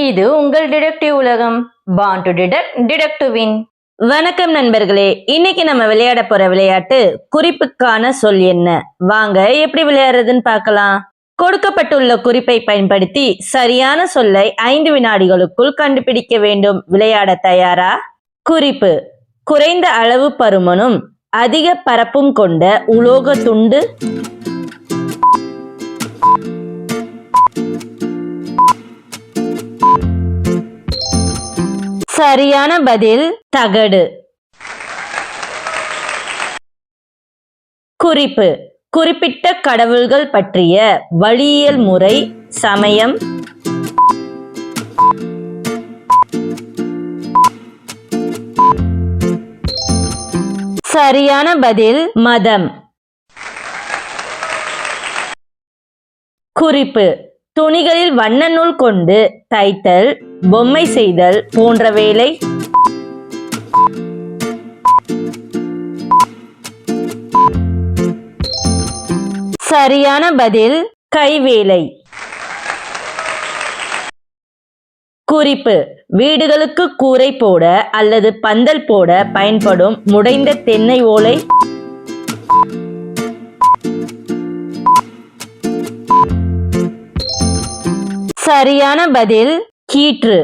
இது உங்கள் டிடெக்டிவ் உலகம். Born to detect detect win வணக்கம் நண்பர்களே. இன்னைக்கு நம்ம விளையாட போற விளையாட்டு குறிப்புக்கான சொல் என்ன? வாங்க எப்படி விளையாடுறதுன்னு பார்க்கலாம். கொடுக்கப்பட்டுள்ள குறிப்பை பயன்படுத்தி சரியான சொல்லை ஐந்து வினாடிகளுக்குள் கண்டுபிடிக்க வேண்டும். விளையாட தயாரா? குறிப்பு. குறைந்த அளவு பருமனும் அதிக பரப்பும் கொண்ட உலோக துண்டு சரியான பதில் தகடு. குறிப்பு. குறிப்பிட்ட கடவுள்கள் பற்றிய வழியியல் முறை சமயம். சரியான பதில் மதம். குறிப்பு. துணிகளில் வண்ண நூல் கொண்டு தைத்தல் பொம்மை செய்தல் போன்ற வேலை. சரியான பதில் கைவேலை. குறிப்பு வீடுகளுக்கு கூரை போட அல்லது பந்தல் போட பயன்படும் முடைந்த தென்னை ஓலை. சரியான பதில் கீற்று.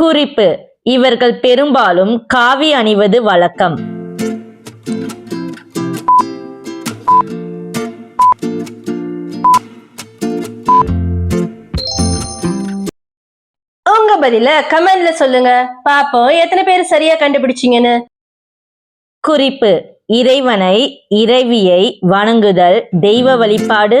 குறிப்பு இவர்கள் பெரும்பாலும் காவி அணிவது வழக்கம். உங்க பதில கமெண்ட்ல சொல்லுங்க. பாப்போம் எத்தனை பேர் சரியா கண்டுபிடிச்சீங்கன்னு. குறிப்பு இறைவனை இறைவியை வணங்குதல் தெய்வ வழிபாடு.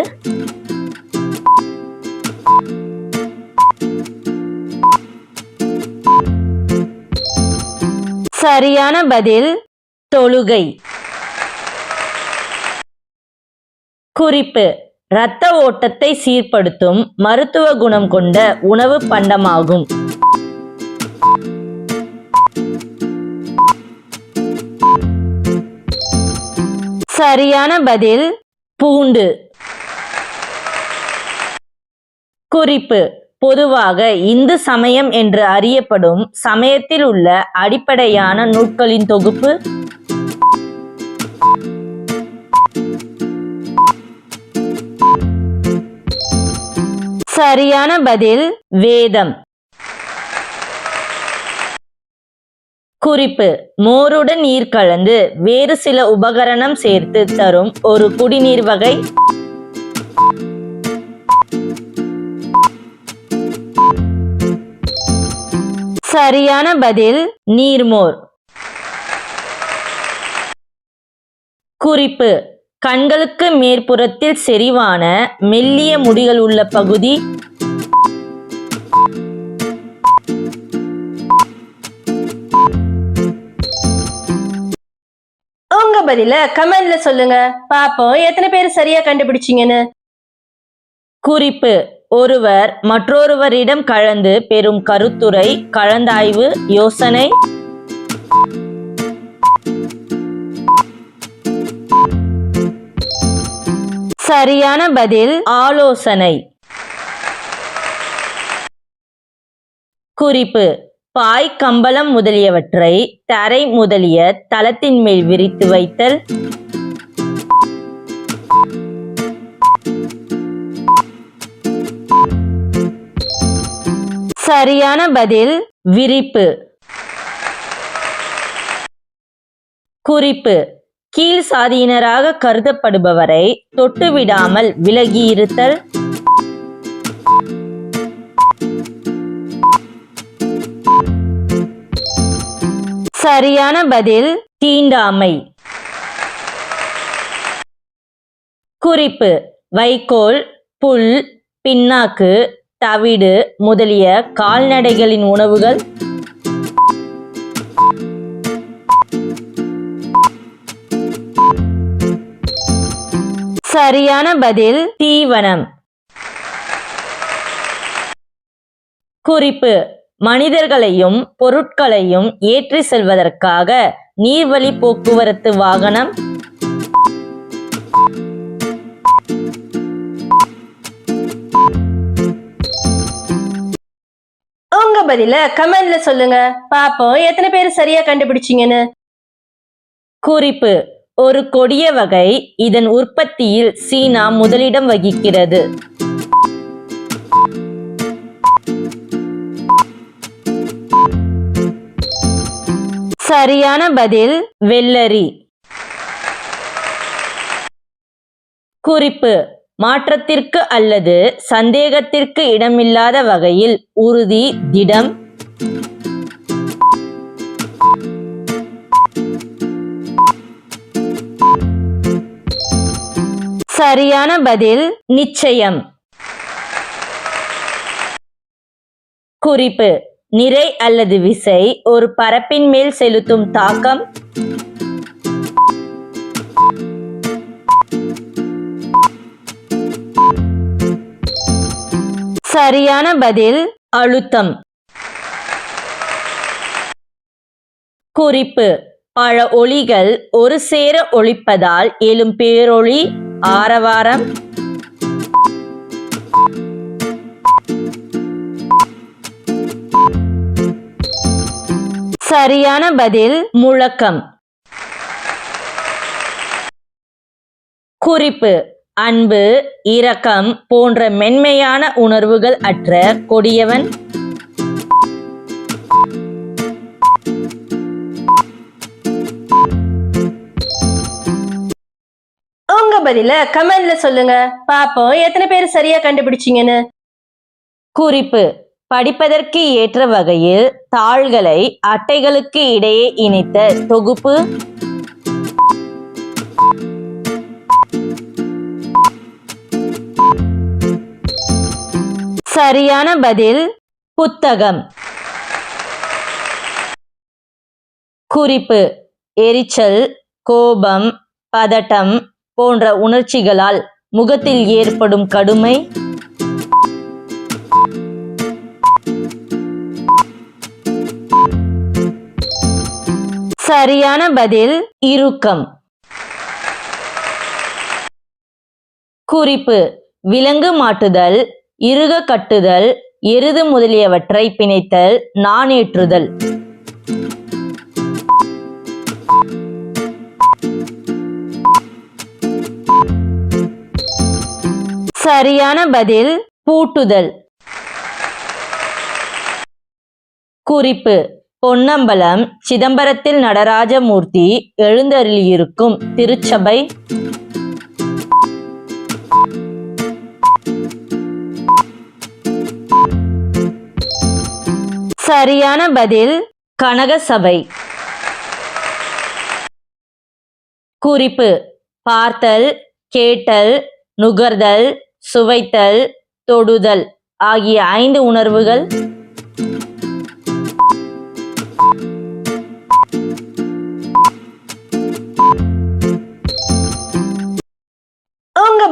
சரியான பதில் தொழுகை. குறிப்பு இரத்த ஓட்டத்தை சீர்படுத்தும் மருத்துவ குணம் கொண்ட உணவு பண்டமாகும். சரியான பதில் பூண்டு. குறிப்பு பொதுவாக இந்து சமயம் என்று அறியப்படும் சமயத்தில் உள்ள அடிப்படையான நூட்களின் தொகுப்பு. சரியான பதில் வேதம். குறிப்பு. மோருடன் நீர் கலந்து வேறு சில உபகரணம் சேர்த்து தரும் ஒரு குடிநீர் வகை. சரியான பதில் நீர்மோர். குறிப்பு. கண்களுக்கு மேற்புறத்தில் செறிவான மெல்லிய முடிகள் உள்ள பகுதி. பதில கமெண்ட்ல சொல்லுங்க. பாப்போம் எத்தனை பேர் சரியா கண்டுபிடிச்சீங்கன்னு. குறிப்பு ஒருவர் மற்றொருவரிடம் கலந்து பெறும் கருத்துரை கலந்தாய்வு யோசனை. சரியான பதில் ஆலோசனை. குறிப்பு பாய் கம்பளம் முதலியவற்றை தரை முதலிய தளத்தின் மேல் விரித்து வைத்தல். சரியான பதில் விரிப்பு. குறிப்பு கீழ் சாதியினராக கருதப்படுபவரை தொட்டுவிடாமல் விலகியிருத்தல். சரியான பதில் தீண்டாமை. குறிப்பு வைக்கோல் புல் பின்னாக்கு தவிடு முதலிய கால்நடைகளின் உணவுகள். சரியான பதில் தீவனம். குறிப்பு மனிதர்களையும் பொருட்களையும் ஏற்றி செல்வதற்காக நீர்வழி போக்குவரத்து வாகனம். உங்க பதில கமெண்ட்ல சொல்லுங்க. பாப்போம் எத்தனை பேர் சரியா கண்டுபிடிச்சீங்கன்னு? குறிப்பு ஒரு கொடிய வகை இதன் உற்பத்தியில் சீனா முதலிடம் வகிக்கிறது. சரியான பதில் வெள்ளரி. குறிப்பு மாற்றத்திற்கு அல்லது சந்தேகத்திற்கு இடமில்லாத வகையில் உறுதி திடம். சரியான பதில் நிச்சயம். குறிப்பு நிறை அல்லது விசை ஒரு பரப்பின் மேல் செலுத்தும் தாக்கம். சரியான பதில் அழுத்தம். குறிப்பு பல ஒளிகள் ஒரு சேர ஒளிப்பதால் எழும் பேரொளி ஆரவாரம். சரியான பதில் முழக்கம். குறிப்பு அன்பு இரக்கம் போன்ற மென்மையான உணர்வுகள் அற்ற கொடியவன். உங்க பதில கமெண்ட்ல சொல்லுங்க. பாப்போம் எத்தனை பேர் சரியா கண்டுபிடிச்சிங்கன்னு. குறிப்பு படிப்பதற்கு ஏற்ற வகையில் தாள்களை அட்டைகளுக்கு இடையே இணைத்த தொகுப்பு. சரியான பதில் புத்தகம். குறிப்பு எரிச்சல் கோபம் பதட்டம் போன்ற உணர்ச்சிகளால் முகத்தில் ஏற்படும் கடுமை. சரியான பதில் இறுக்கம். குறிப்பு விலங்கு மாட்டுதல் இறுக கட்டுதல் எருது முதலியவற்றை பிணைத்தல் நாணேற்றுதல். சரியான பதில் பூட்டுதல். குறிப்பு பொன்னம்பலம் சிதம்பரத்தில் நடராஜமூர்த்தி எழுந்தருளியிருக்கும் திருச்சபை. சரியான பதில் கனகசபை. குறிப்பு பார்த்தல் கேட்டல் நுகர்தல் சுவைத்தல் தொடுதல் ஆகிய ஐந்து உணர்வுகள்.